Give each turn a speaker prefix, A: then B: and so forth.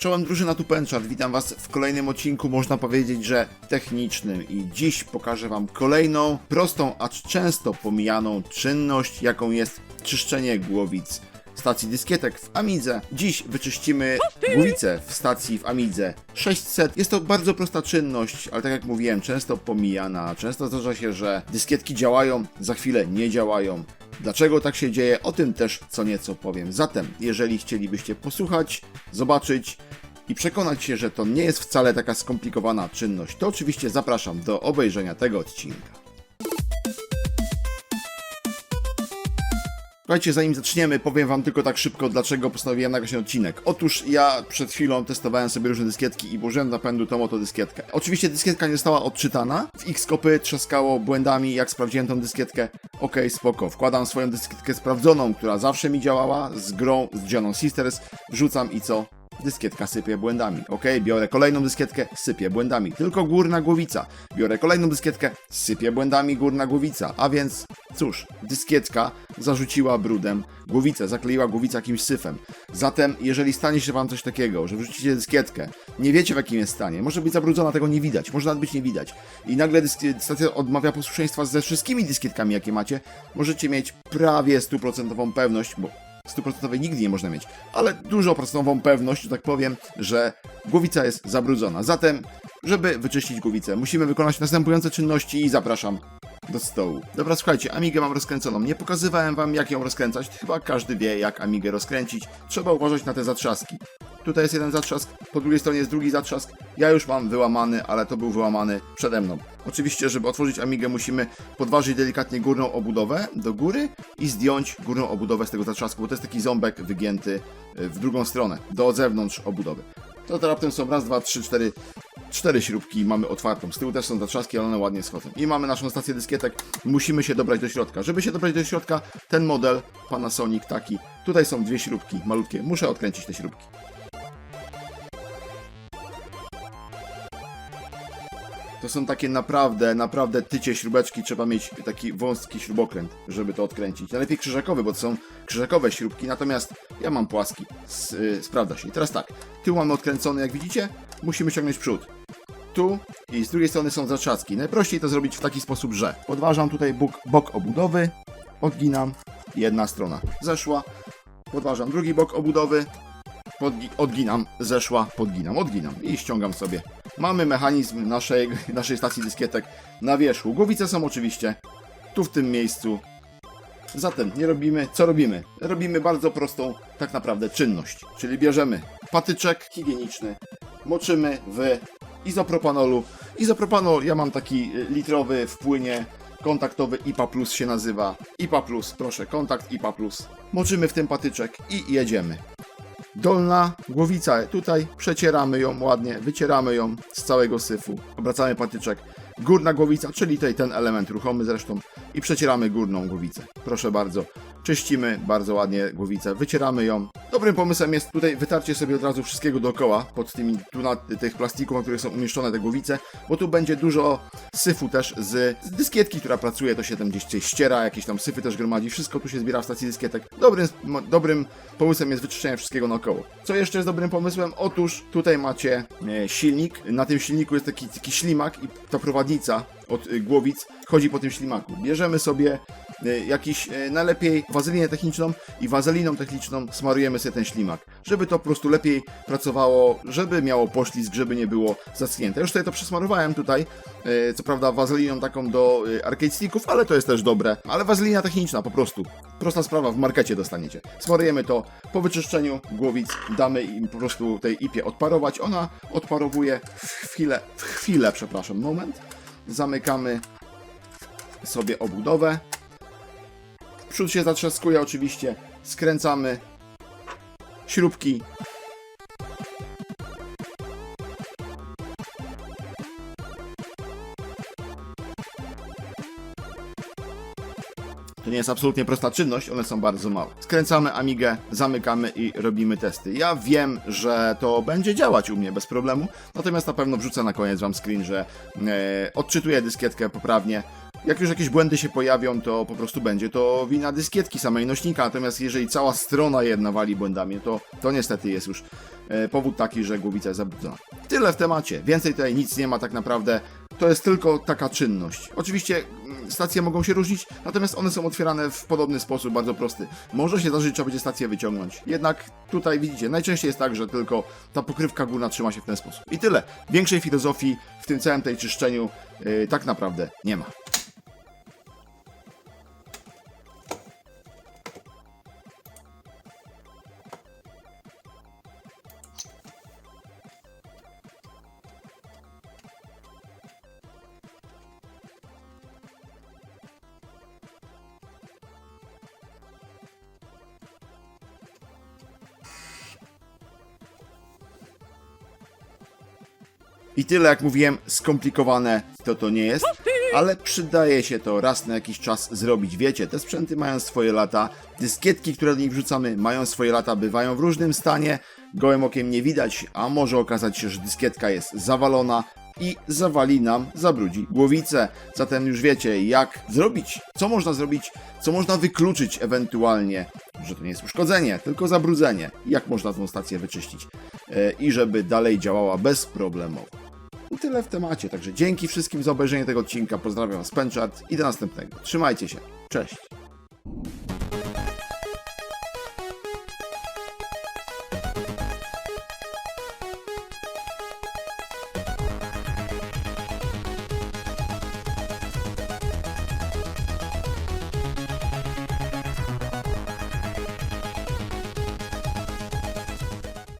A: Czołem drużyna Tupenczar, witam Was w kolejnym odcinku, można powiedzieć, że technicznym i dziś pokażę Wam kolejną, prostą, acz często pomijaną czynność, jaką jest czyszczenie głowic stacji dyskietek w Amidze. Dziś wyczyścimy głowicę w stacji w Amidze 600. Jest to bardzo prosta czynność, ale tak jak mówiłem, często pomijana. Często zdarza się, że dyskietki działają, za chwilę nie działają. Dlaczego tak się dzieje? O tym też co nieco powiem. Zatem, jeżeli chcielibyście posłuchać, zobaczyć i przekonać się, że to nie jest wcale taka skomplikowana czynność, to oczywiście zapraszam do obejrzenia tego odcinka. Słuchajcie, zanim zaczniemy, powiem wam tylko tak szybko, dlaczego postanowiłem nagrać ten odcinek. Otóż ja przed chwilą testowałem sobie różne dyskietki i włożyłem do napędu tą oto dyskietkę. Oczywiście dyskietka nie została odczytana, w X-kopy trzaskało błędami, jak sprawdziłem tą dyskietkę. Okej, spoko, wkładam swoją dyskietkę sprawdzoną, która zawsze mi działała, z grą, z Johną Sisters, wrzucam i co? Dyskietka sypie błędami. Ok, biorę kolejną dyskietkę, sypie błędami. Tylko górna głowica. Biorę kolejną dyskietkę, sypie błędami górna głowica. A więc, cóż, dyskietka zarzuciła brudem głowicę, zakleiła głowicę jakimś syfem. Zatem, jeżeli stanie się wam coś takiego, że wrzucicie dyskietkę, nie wiecie w jakim jest stanie, może być zabrudzona, tego nie widać, może nawet być nie widać. I nagle stacja odmawia posłuszeństwa ze wszystkimi dyskietkami, jakie macie, możecie mieć prawie stuprocentową pewność, bo stuprocentowej nigdy nie można mieć, ale dużo procentową pewność, że tak powiem, że głowica jest zabrudzona. Zatem, żeby wyczyścić głowicę, musimy wykonać następujące czynności i zapraszam do stołu. Dobra, słuchajcie, Amigę mam rozkręconą. Nie pokazywałem wam, jak ją rozkręcać. Chyba każdy wie, jak Amigę rozkręcić. Trzeba uważać na te zatrzaski. Tutaj jest jeden zatrzask, po drugiej stronie jest drugi zatrzask. Ja już mam wyłamany, ale to był wyłamany przede mną. Oczywiście, żeby otworzyć Amigę, musimy podważyć delikatnie górną obudowę do góry i zdjąć górną obudowę z tego zatrzasku, bo to jest taki ząbek wygięty y, w drugą stronę, do zewnątrz obudowy. To, to raptem są raz, dwa, trzy, cztery, cztery śrubki mamy otwartą. Z tyłu też są zatrzaski, ale one ładnie schodzą. I mamy naszą stację dyskietek. Musimy się dobrać do środka. Żeby się dobrać do środka, ten model Panasonic taki. Tutaj są dwie śrubki malutkie. Muszę odkręcić te śrubki. To są takie naprawdę, naprawdę tycie śrubeczki. Trzeba mieć taki wąski śrubokręt, żeby to odkręcić. Najlepiej krzyżakowy, bo to są krzyżakowe śrubki, natomiast ja mam płaski. S y, sprawdza się. I teraz tak, tył mamy odkręcony, jak widzicie. Musimy ciągnąć przód. Tu i z drugiej strony są zatrzaski. Najprościej to zrobić w taki sposób, że podważam tutaj bok, bok obudowy, odginam, jedna strona zeszła, podważam drugi bok obudowy, odginam, zeszła, podginam, odginam i ściągam sobie. Mamy mechanizm naszej, naszej stacji dyskietek na wierzchu. Głowice są oczywiście tu w tym miejscu. Zatem nie robimy, co robimy? Robimy bardzo prostą tak naprawdę czynność, czyli bierzemy patyczek higieniczny, moczymy w izopropanolu. Izopropanol ja mam taki y, litrowy w płynie kontaktowy IPA Plus się nazywa. IPA Plus, proszę, kontakt IPA Plus. Moczymy w tym patyczek i jedziemy. Dolna głowica, tutaj przecieramy ją ładnie, wycieramy ją z całego syfu. Obracamy patyczek. Górna głowica, czyli tutaj ten element ruchomy zresztą i przecieramy górną głowicę. Proszę bardzo. Czyścimy bardzo ładnie głowicę, wycieramy ją. Dobrym pomysłem jest tutaj wytarcie sobie od razu wszystkiego dookoła, pod tymi, tu na tych plastików, na których są umieszczone te głowice, bo tu będzie dużo syfu też z, z dyskietki, która pracuje, to się tam gdzieś coś ściera, jakieś tam syfy też gromadzi, wszystko tu się zbiera w stacji dyskietek. Dobrym, dobrym pomysłem jest wyczyszczenie wszystkiego naokoło. Co jeszcze jest dobrym pomysłem? Otóż tutaj macie e, silnik, na tym silniku jest taki, taki ślimak i ta prowadnica od y, głowic chodzi po tym ślimaku. Bierzemy sobie jakiś, y, najlepiej wazelinę techniczną i wazeliną techniczną smarujemy sobie ten ślimak, żeby to po prostu lepiej pracowało, żeby miało poślizg, żeby nie było zaschnięte. Już tutaj to przesmarowałem tutaj, y, co prawda wazeliną taką do arcade sticków, ale to jest też dobre. Ale wazelina techniczna po prostu. Prosta sprawa, w markecie dostaniecie. Smarujemy to po wyczyszczeniu głowic, damy im po prostu tej ipie odparować. Ona odparowuje w chwilę, w chwilę, przepraszam, moment zamykamy sobie obudowę. Przód się zatrzaskuje oczywiście, skręcamy śrubki. To nie jest absolutnie prosta czynność, one są bardzo małe. Skręcamy Amigę, zamykamy i robimy testy. Ja wiem, że to będzie działać u mnie bez problemu, natomiast na pewno wrzucę na koniec wam screen, że e, odczytuję dyskietkę poprawnie, Jak już jakieś błędy się pojawią, to po prostu będzie to wina dyskietki samej nośnika, natomiast jeżeli cała strona jedna wali błędami, to, to niestety jest już e, powód taki, że głowica jest zabrudzona. Tyle w temacie, więcej tutaj nic nie ma tak naprawdę, to jest tylko taka czynność. Oczywiście mm, stacje mogą się różnić, natomiast one są otwierane w podobny sposób, bardzo prosty. Może się zdarzyć, trzeba będzie stację wyciągnąć. Jednak tutaj widzicie, najczęściej jest tak, że tylko ta pokrywka górna trzyma się w ten sposób. I tyle. Większej filozofii w tym całym tej czyszczeniu yy, tak naprawdę nie ma. I tyle, jak mówiłem, skomplikowane to to nie jest, ale przydaje się to raz na jakiś czas zrobić. Wiecie, te sprzęty mają swoje lata, dyskietki, które do nich wrzucamy, mają swoje lata, bywają w różnym stanie, gołym okiem nie widać, a może okazać się, że dyskietka jest zawalona i zawali nam, zabrudzi głowicę. Zatem już wiecie, jak zrobić, co można zrobić, co można wykluczyć ewentualnie, że to nie jest uszkodzenie, tylko zabrudzenie, jak można tą stację wyczyścić e, i żeby dalej działała bezproblemowo. I tyle w temacie, także dzięki wszystkim za obejrzenie tego odcinka, pozdrawiam Was, i do następnego. Trzymajcie się, cześć!